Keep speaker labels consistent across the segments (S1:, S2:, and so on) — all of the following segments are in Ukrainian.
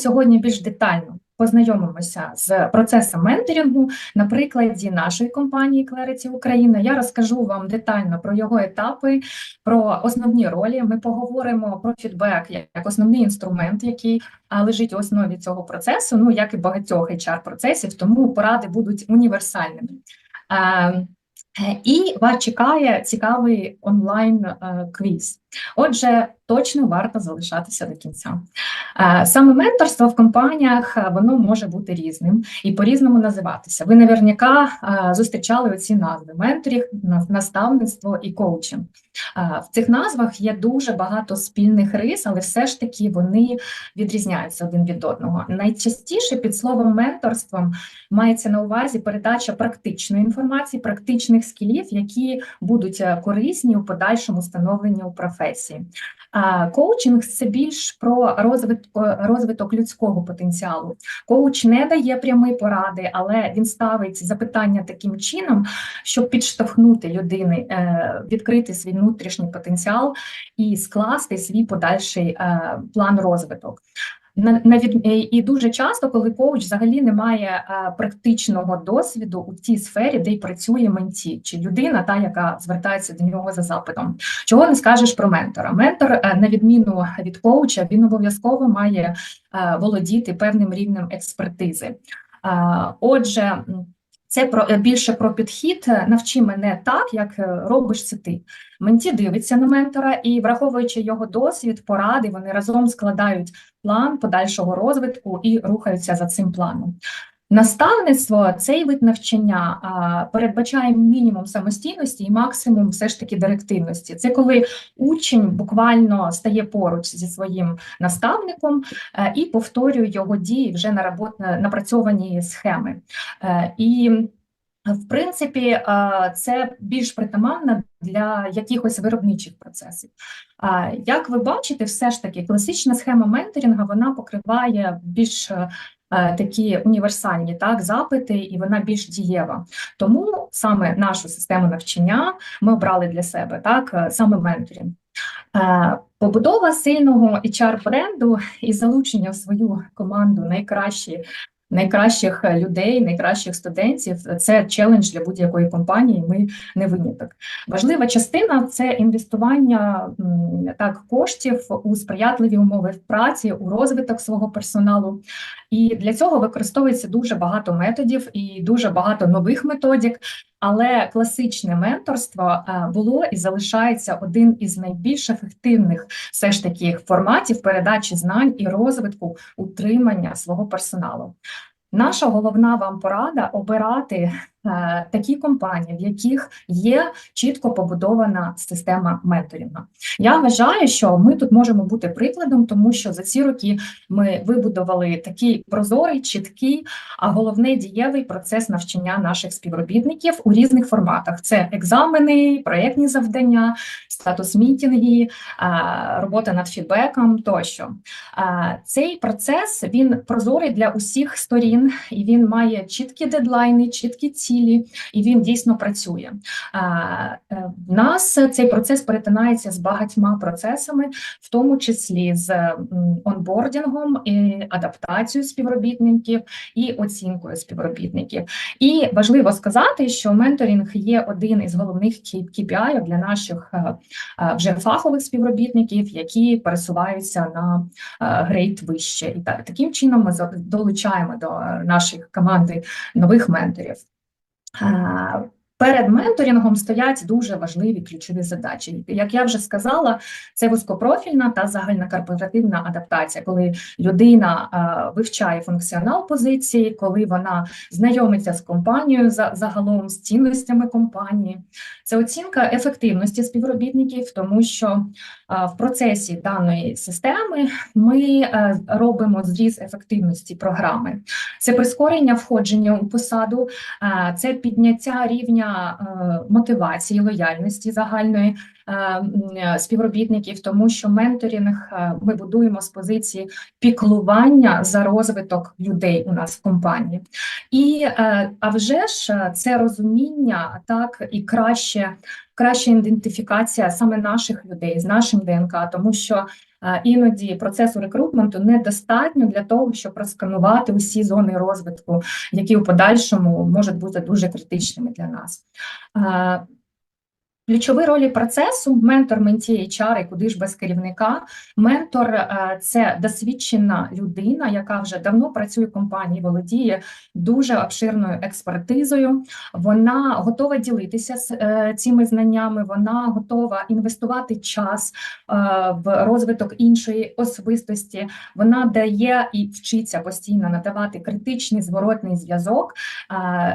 S1: сьогодні більш детально познайомимося з процесом менторингу на прикладі нашої компанії Clarity Україна. Я розкажу вам детально про його етапи, про основні ролі. Ми поговоримо про фідбек як основний інструмент, який лежить у основі цього процесу, ну як і багатьох HR процесів, тому поради будуть універсальними. І вас чекає цікавий онлайн квіз. Отже, точно варто залишатися до кінця. Е, саме менторство в компаніях е, воно може бути різним і по-різному називатися. Ви наверняка е, зустрічали оці назви: менторів, наставництво і коучинг. В цих назвах є дуже багато спільних рис, але все ж таки вони відрізняються один від одного. Найчастіше під словом менторством мається на увазі передача практичної інформації, практичних скілів, які будуть корисні у подальшому становленні у професії. Коучинг це більш про розвиток, розвиток людського потенціалу. Коуч не дає прямі поради, але він ставить запитання таким чином, щоб підштовхнути людини, е, відкрити свій внутрішній потенціал і скласти свій подальший е, план розвиток. На, від... Е, і дуже часто, коли коуч взагалі не має е, практичного досвіду у тій сфері, де й працює менті, чи людина, та яка звертається до нього за запитом, чого не скажеш про ментора? Ментор, е, на відміну від коуча, він обов'язково має володіти певним рівнем експертизи. Отже. Це про е, більше про підхід. Е, навчи мене так, як е, робиш це ти. Менті дивиться на ментора і, враховуючи його досвід, поради, вони разом складають план подальшого розвитку і рухаються за цим планом. Наставництво цей вид навчання а, передбачає мінімум самостійності і максимум все ж таки директивності. Це коли учень буквально стає поруч зі своїм наставником а, і повторює його дії вже на робот, напрацьовані схеми. А, і в принципі, це більш притаманно для якихось виробничих процесів. Як ви бачите, все ж таки класична схема менторінга вона покриває більш Е, такі універсальні так запити, і вона більш дієва. Тому саме нашу систему навчання ми обрали для себе так, е, саме менторінг. Е, побудова сильного hr бренду і залучення в свою команду найкращі найкращих е, людей, найкращих студентів. Це челендж для будь-якої компанії. Ми не виняток. Важлива частина це інвестування так коштів у сприятливі умови в праці, у розвиток свого персоналу. І для цього використовується дуже багато методів і дуже багато нових методик. Але класичне менторство е, було і залишається один із найбільш ефективних все ж таки форматів передачі знань і розвитку утримання свого персоналу. Наша головна вам порада обирати такі компанії, в яких є чітко побудована система менторінга. Я вважаю, що ми тут можемо бути прикладом, тому що за ці роки ми вибудували такий прозорий, чіткий, а головне дієвий процес навчання наших співробітників у різних форматах: це екзамени, проєктні завдання, статус мітінги, робота над фідбеком тощо. Цей процес він прозорий для усіх сторін, і він має чіткі дедлайни, чіткі цілі, цілі, і він дійсно працює. Е, в нас цей процес перетинається з багатьма процесами, в тому числі з онбордінгом, і адаптацією співробітників і оцінкою співробітників. І важливо сказати, що менторинг є один із головних KPI для наших е, е, вже фахових співробітників, які пересуваються на грейд вище. І так таким чином ми долучаємо до нашої команди нових менторів. 啊哈 Перед менторингом стоять дуже важливі ключові задачі. Як я вже сказала, це вузькопрофільна та загальнокорпоративна адаптація, коли людина вивчає функціонал позиції, коли вона знайомиться з компанією загалом з цінностями компанії. Це оцінка ефективності співробітників, тому що в процесі даної системи ми робимо зріз ефективності програми. Це прискорення входження у посаду, це підняття рівня е, мотивації, лояльності загальної е, співробітників, тому що менторінг ми будуємо з позиції піклування за розвиток людей у нас в компанії. І а вже ж це розуміння так і краще краща ідентифікація саме наших людей з нашим ДНК, тому що е, іноді процесу рекрутменту недостатньо для того, щоб просканувати усі зони розвитку, які у подальшому можуть бути дуже критичними для нас. Ключові ролі процесу ментор менті HR, і куди ж без керівника. Ментор е, це досвідчена людина, яка вже давно працює в компанії, володіє дуже обширною експертизою. Вона готова ділитися з е, цими знаннями. Вона готова інвестувати час е, в розвиток іншої особистості. Вона дає і вчиться постійно надавати критичний зворотний зв'язок.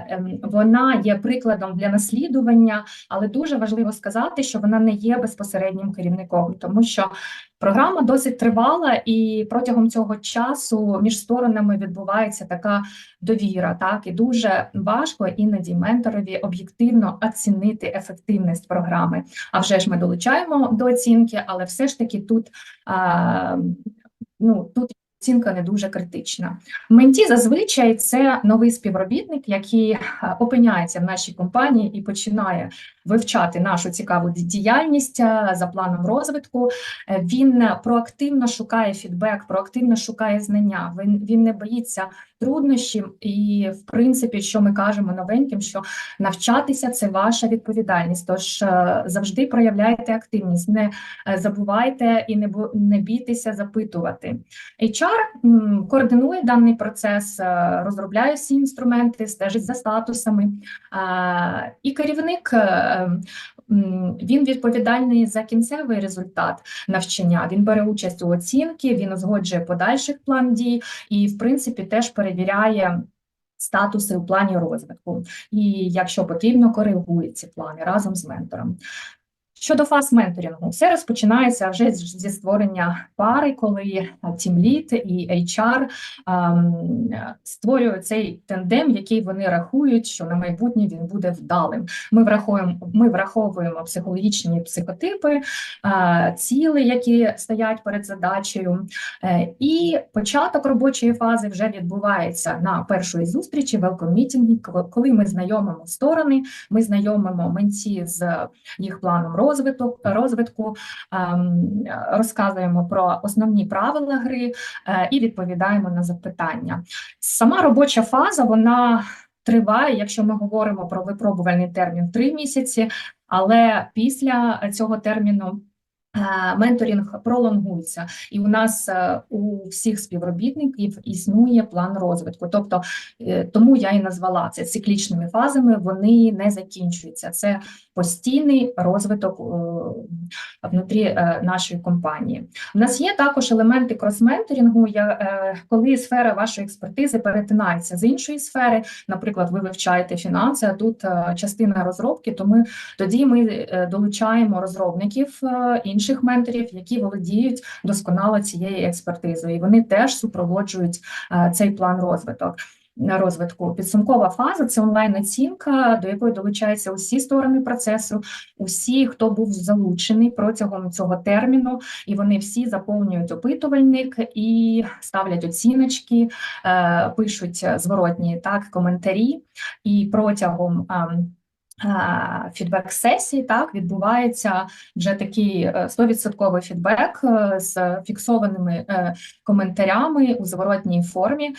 S1: Ем, вона є прикладом для наслідування, але дуже важливо сказати, що вона не є безпосереднім керівником, тому що програма досить тривала, і протягом цього часу між сторонами відбувається така довіра. Так і дуже важко іноді менторові об'єктивно оцінити ефективність програми. А вже ж ми долучаємо до оцінки, але все ж таки тут. А, Ну, тут оцінка не дуже критична. Менті зазвичай це новий співробітник, який е, опиняється в нашій компанії і починає вивчати нашу цікаву діяльність е, за планом розвитку. Е, він проактивно шукає фідбек, проактивно шукає знання. Він він не боїться труднощів, і в принципі, що ми кажемо новеньким, що навчатися це ваша відповідальність. Тож завжди проявляйте активність, не забувайте і не не бійтеся запитувати. HR координує даний процес, е, розробляє всі інструменти, стежить за статусами. І керівник е, він відповідальний за кінцевий результат навчання. Він бере участь у оцінки, він узгоджує подальших план дій і, в принципі, теж перевіряє. Статуси у плані розвитку, і якщо потрібно, коригує ці плани разом з ментором. Щодо фаз менторінгу, все розпочинається вже зі створення пари, коли тімліт і HR ем, створюють цей тендем, який вони рахують, що на майбутнє він буде вдалим. Ми враховуємо, ми враховуємо психологічні психотипи, е, ціли, які стоять перед задачею, е, і початок робочої фази вже відбувається на першої зустрічі, meeting, коли ми знайомимо сторони, ми знайомимо менці з їх планом розвитку, розвиток розвитку, ем, розказуємо про основні правила гри е, і відповідаємо на запитання. Сама робоча фаза вона триває, якщо ми говоримо про випробувальний термін три місяці, але після цього терміну. Е, менторинг пролонгується, і у нас е, у всіх співробітників існує план розвитку. Тобто тому я і назвала це циклічними фазами. Вони не закінчуються. Це постійний розвиток е, внутрі е, нашої компанії. У нас є також елементи кросменторінгу, е, коли сфера вашої експертизи перетинається з іншої сфери. Наприклад, ви вивчаєте фінанси, а тут частина розробки, то ми тоді ми долучаємо розробників інших менторів, які володіють досконало цією експертизою, і вони теж супроводжують цей план розвиток на розвитку. Підсумкова фаза це онлайн-оцінка, до якої долучаються усі сторони процесу, усі, хто був залучений протягом цього терміну, і вони всі заповнюють опитувальник і ставлять оціночки, е, пишуть зворотні так коментарі, і протягом. Ем, фідбек сесії так відбувається вже такий 100% е, фідбек е, з фіксованими е, коментарями у зворотній формі.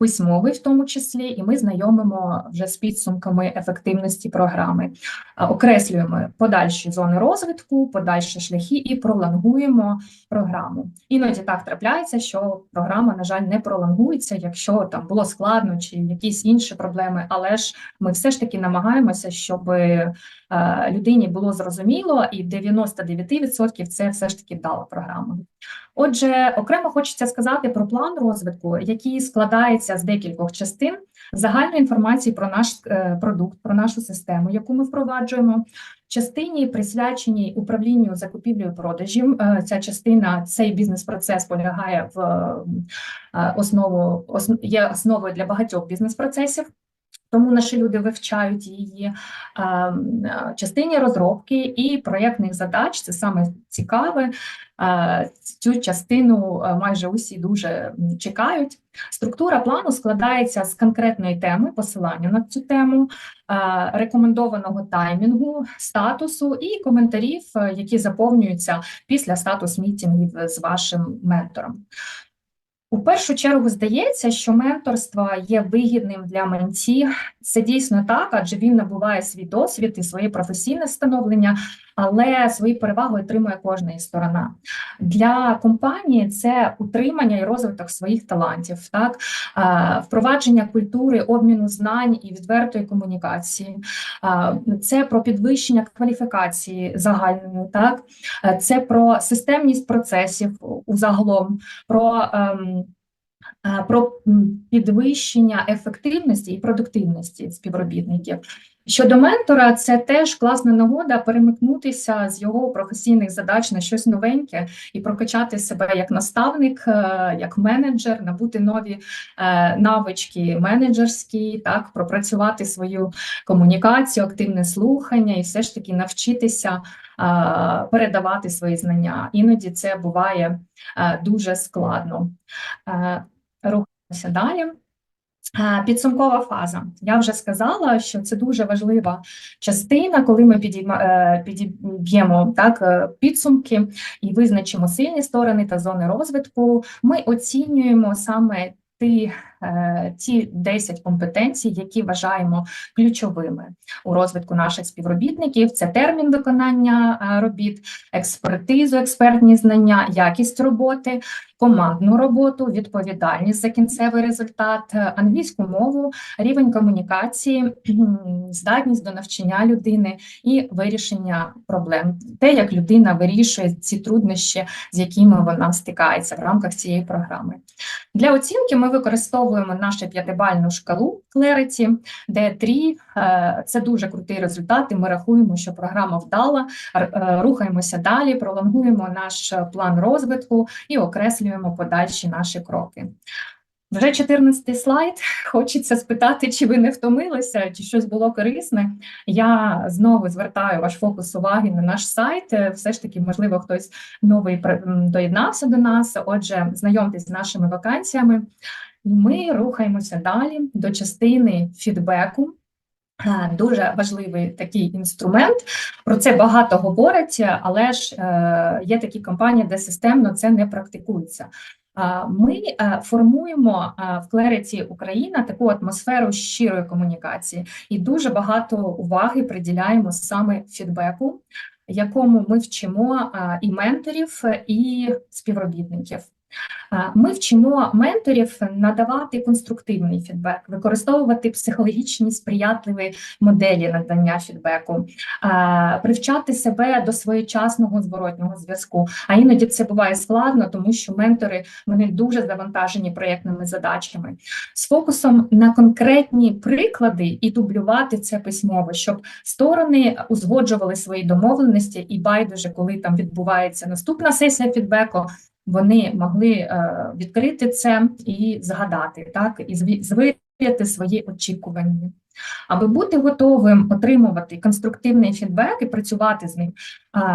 S1: Письмовий, в тому числі, і ми знайомимо вже з підсумками ефективності програми, окреслюємо подальші зони розвитку, подальші шляхи і пролонгуємо програму. Іноді так трапляється, що програма, на жаль, не пролонгується, якщо там було складно чи якісь інші проблеми, але ж ми все ж таки намагаємося, щоб людині було зрозуміло, і 99% це все ж таки вдала програма. Отже, окремо хочеться сказати про план розвитку, який складається з декількох частин загальної інформації про наш е, продукт, про нашу систему, яку ми впроваджуємо. Частині присвяченій управлінню закупівлею продажів. Е, ця частина, цей бізнес-процес полягає в е, основу, є основою для багатьох бізнес-процесів. Тому наші люди вивчають її частині розробки і проєктних задач. Це саме цікаве. Цю частину майже усі дуже чекають. Структура плану складається з конкретної теми, посилання на цю тему, рекомендованого таймінгу, статусу і коментарів, які заповнюються після статус мітінгів з вашим ментором. У першу чергу здається, що менторство є вигідним для менті. Це дійсно так, адже він набуває свій досвід і своє професійне становлення, але свої переваги отримує кожна сторона. Для компанії це утримання і розвиток своїх талантів, так впровадження культури, обміну знань і відвертої комунікації. Це про підвищення кваліфікації загальної, так це про системність процесів у загалом, про ем, про підвищення ефективності і продуктивності співробітників. Щодо ментора, це теж класна нагода перемикнутися з його професійних задач на щось новеньке і прокачати себе як наставник, е, як менеджер, набути нові е, навички менеджерські, так пропрацювати свою комунікацію, активне слухання і все ж таки навчитися е, передавати свої знання. Іноді це буває е, дуже складно. Рухаємося далі. Підсумкова фаза. Я вже сказала, що це дуже важлива частина, коли ми е, підіб'ємо так е, підсумки і визначимо сильні сторони та зони розвитку. Ми оцінюємо саме ті, е, ті 10 компетенцій, які вважаємо ключовими у розвитку наших співробітників. Це термін виконання робіт, експертизу, експертні знання, якість роботи, командну роботу, відповідальність за кінцевий результат, е, англійську мову, рівень комунікації, здатність до навчання людини і вирішення проблем. Те, як людина вирішує ці труднощі, з якими вона стикається в рамках цієї програми. Для оцінки ми використовуємо нашу п'ятибальну шкалу Clarity, де 3 – це дуже крутий результат, і ми рахуємо, що програма вдала, е, рухаємося далі, пролонгуємо наш е, план розвитку і окреслюємо подальші наші кроки. Вже 14 слайд. Хочеться спитати, чи ви не втомилися, чи щось було корисне. Я знову звертаю ваш фокус уваги на наш сайт. Е, Все ж таки, можливо, хтось новий доєднався до нас. Отже, знайомтесь з нашими вакансіями. Ми рухаємося далі до частини фідбеку. Е, Дуже важливий такий інструмент. Про це багато говорять, але ж е, є такі компанії, де системно це не практикується. Ми е, формуємо в Clarity Україна таку атмосферу щирої комунікації і дуже багато уваги приділяємо саме фідбеку, якому ми вчимо і менторів, і співробітників. Ми вчимо менторів надавати конструктивний фідбек, використовувати психологічні сприятливі моделі надання фідбеку, привчати себе до своєчасного зворотнього зв'язку. А іноді це буває складно, тому що ментори вони дуже завантажені проєктними задачами з фокусом на конкретні приклади і дублювати це письмово, щоб сторони узгоджували свої домовленості, і байдуже, коли там відбувається наступна сесія фідбеку, вони могли е, відкрити це і згадати, так, і зві- звіряти свої очікування. Аби бути готовим отримувати конструктивний фідбек і працювати з ним,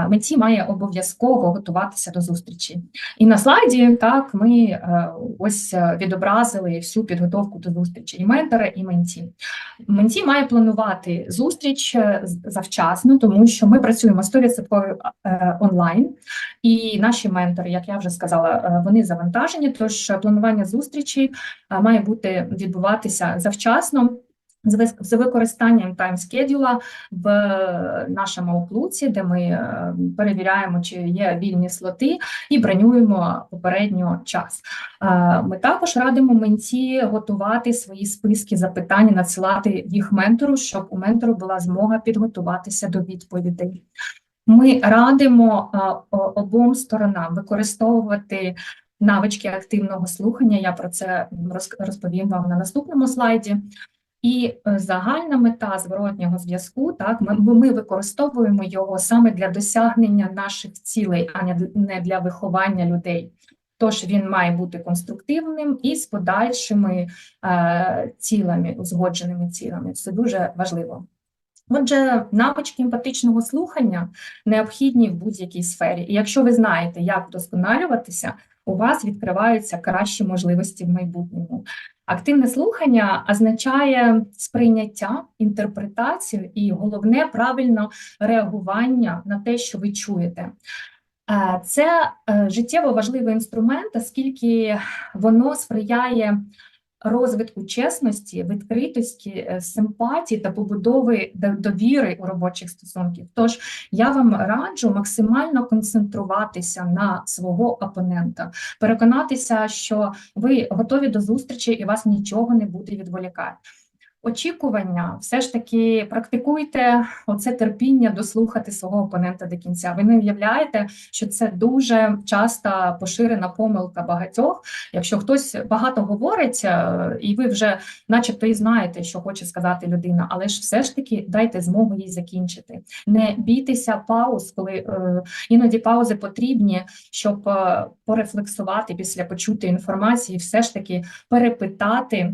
S1: митці має обов'язково готуватися до зустрічі. І на слайді так ми е, ось е, відобразили всю підготовку до зустрічі і ментора, і менті. Менті має планувати зустріч е, завчасно, тому що ми працюємо 100% е, онлайн, і наші ментори, як я вже сказала, вони завантажені. Тож планування зустрічі має бути відбуватися завчасно. З використанням таймскедюла в е, нашому оклуці, де ми е, перевіряємо, чи є вільні слоти, і бронюємо попередньо час. Е, Ми також радимо менті готувати свої списки запитань, надсилати їх ментору, щоб у ментору була змога підготуватися до відповідей. Ми радимо обом сторонам використовувати навички активного слухання. Я про це роз- розповім вам на наступному слайді. І е, загальна мета зворотнього зв'язку, так, ми, ми використовуємо його саме для досягнення наших цілей, а не для виховання людей. Тож він має бути конструктивним і з подальшими е, цілами, узгодженими цілами. Це дуже важливо. Отже, навички емпатичного слухання необхідні в будь-якій сфері. І якщо ви знаєте, як вдосконалюватися, у вас відкриваються кращі можливості в майбутньому. Активне слухання означає сприйняття, інтерпретацію і головне правильне реагування на те, що ви чуєте. Е, Це е, життєво важливий інструмент, оскільки воно сприяє розвитку чесності, відкритості, е, симпатії та побудови довіри у робочих стосунків. Тож я вам раджу максимально концентруватися на свого опонента, переконатися, що ви готові до зустрічі і вас нічого не буде відволікати. Очікування, все ж таки практикуйте оце терпіння дослухати свого опонента до кінця. Ви не уявляєте, що це дуже часто поширена помилка багатьох. Якщо хтось багато говорить, е, і ви вже, начебто, і знаєте, що хоче сказати людина, але ж все ж таки дайте змогу їй закінчити. Не бійтеся пауз, коли е, іноді паузи потрібні, щоб е, порефлексувати після почутої інформації, все ж таки перепитати.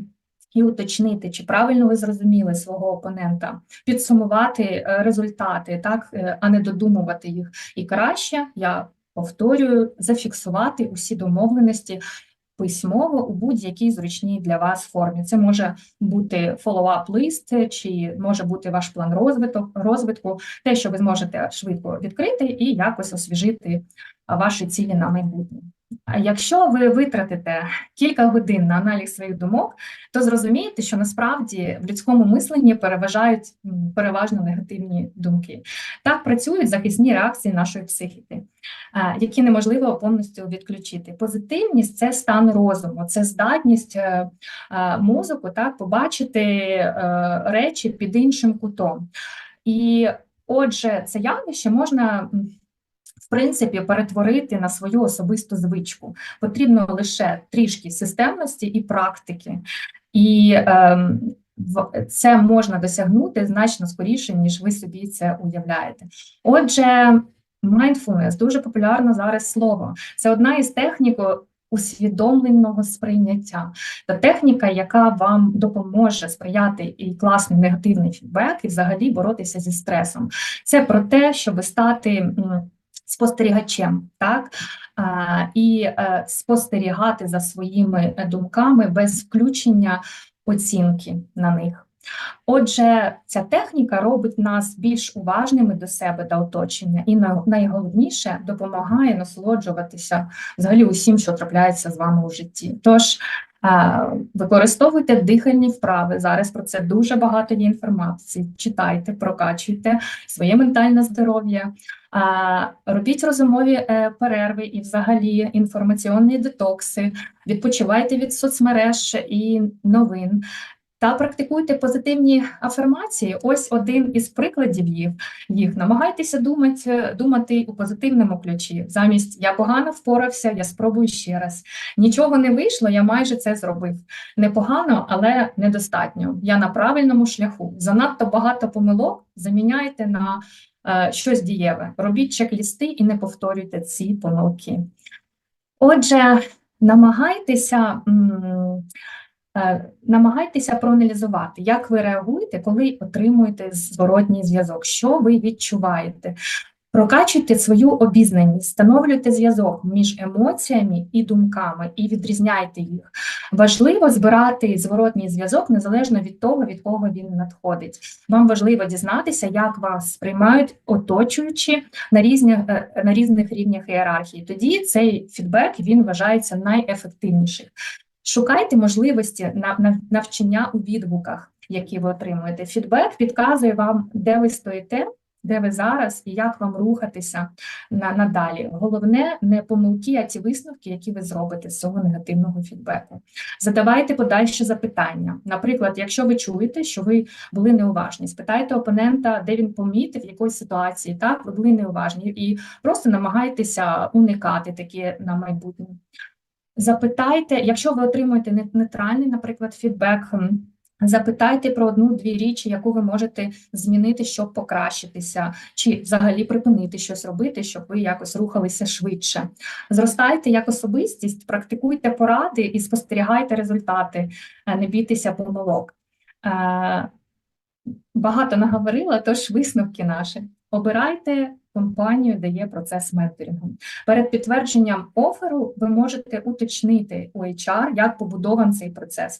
S1: І уточнити, чи правильно ви зрозуміли свого опонента, підсумувати е, результати, так, е, а не додумувати їх. І краще, я повторюю, зафіксувати усі домовленості письмово у будь-якій зручній для вас формі. Це може бути follow-up лист, чи може бути ваш план розвиток, розвитку, те, що ви зможете швидко відкрити і якось освіжити ваші цілі на майбутнє. Якщо ви витратите кілька годин на аналіз своїх думок, то зрозумієте, що насправді в людському мисленні переважають переважно негативні думки. Так працюють захисні реакції нашої психіки, е, які неможливо повністю відключити. Позитивність це стан розуму, це здатність е, е, мозку так побачити речі під іншим кутом. І отже, це явище можна. Принципі, перетворити на свою особисту звичку потрібно лише трішки системності і практики, і в- це можна досягнути значно скоріше, ніж ви собі це уявляєте. Отже, mindfulness – дуже популярне зараз слово. Це одна із технік усвідомленого сприйняття та техніка, яка вам допоможе сприяти і класний негативний фідбек, і взагалі боротися зі стресом. Це про те, щоб стати. Спостерігачем, так і е, спостерігати за своїми думками без включення оцінки на них. Отже, ця техніка робить нас більш уважними до себе та оточення, і найголовніше допомагає насолоджуватися взагалі усім, що трапляється з вами у житті. Тож використовуйте дихальні вправи. Зараз про це дуже багато є інформації. Читайте, прокачуйте своє ментальне здоров'я. Робіть розумові е, перерви і взагалі інформаційні детокси, відпочивайте від соцмереж і новин та практикуйте позитивні афірмації. Ось один із прикладів їх. їх. Намагайтеся думати, думати у позитивному ключі. Замість я погано впорався, я спробую ще раз. Нічого не вийшло, я майже це зробив. Непогано, але недостатньо. Я на правильному шляху. Занадто багато помилок заміняйте на е, щось дієве. Робіть чек-лісти і не повторюйте ці помилки. Отже, намагайтеся. м, е, Намагайтеся проаналізувати, як ви реагуєте, коли отримуєте зворотній зв'язок, що ви відчуваєте. Прокачуйте свою обізнаність, встановлюйте зв'язок між емоціями і думками і відрізняйте їх. Важливо збирати зворотній зв'язок незалежно від того, від кого він надходить. Вам важливо дізнатися, як вас сприймають оточуючі на різних, е, на різних рівнях ієрархії. Тоді цей фідбек він вважається найефективнішим. Шукайте можливості на, на навчання у відгуках, які ви отримуєте. Фідбек підказує вам, де ви стоїте, де ви зараз і як вам рухатися на, надалі. Головне не помилки, а ті висновки, які ви зробите з цього негативного фідбеку. Задавайте подальші запитання. Наприклад, якщо ви чуєте, що ви були неуважні, спитайте опонента, де він помітив якоїсь ситуації, так ви були неуважні, і просто намагайтеся уникати таке на майбутнє. Запитайте, якщо ви отримуєте нейтральний, наприклад, фідбек. Запитайте про одну-дві річі, яку ви можете змінити, щоб покращитися, чи взагалі припинити щось робити, щоб ви якось рухалися швидше. Зростайте як особистість, практикуйте поради і спостерігайте результати, е, не бійтеся помилок. Е, Багато наговорила, тож висновки наші. Обирайте компанію, де є процес менторингу. Перед підтвердженням оферу ви можете уточнити у HR, як побудований цей процес.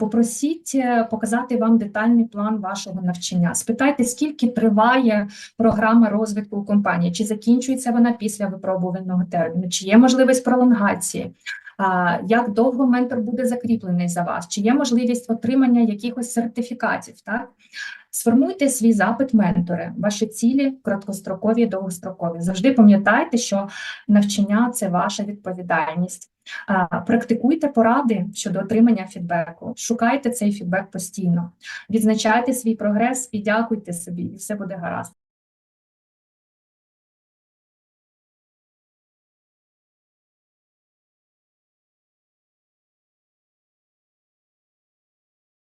S1: Попросіть е, показати вам детальний план вашого навчання. Спитайте, скільки триває програма розвитку у компанії, чи закінчується вона після випробуваного терміну, чи є можливість пролонгації. Як довго ментор буде закріплений за вас? Чи є можливість отримання якихось сертифікатів? Так сформуйте свій запит ментори, ваші цілі краткострокові, довгострокові. Завжди пам'ятайте, що навчання це ваша відповідальність. Практикуйте поради щодо отримання фідбеку, шукайте цей фідбек постійно, відзначайте свій прогрес і дякуйте собі, і все буде гаразд.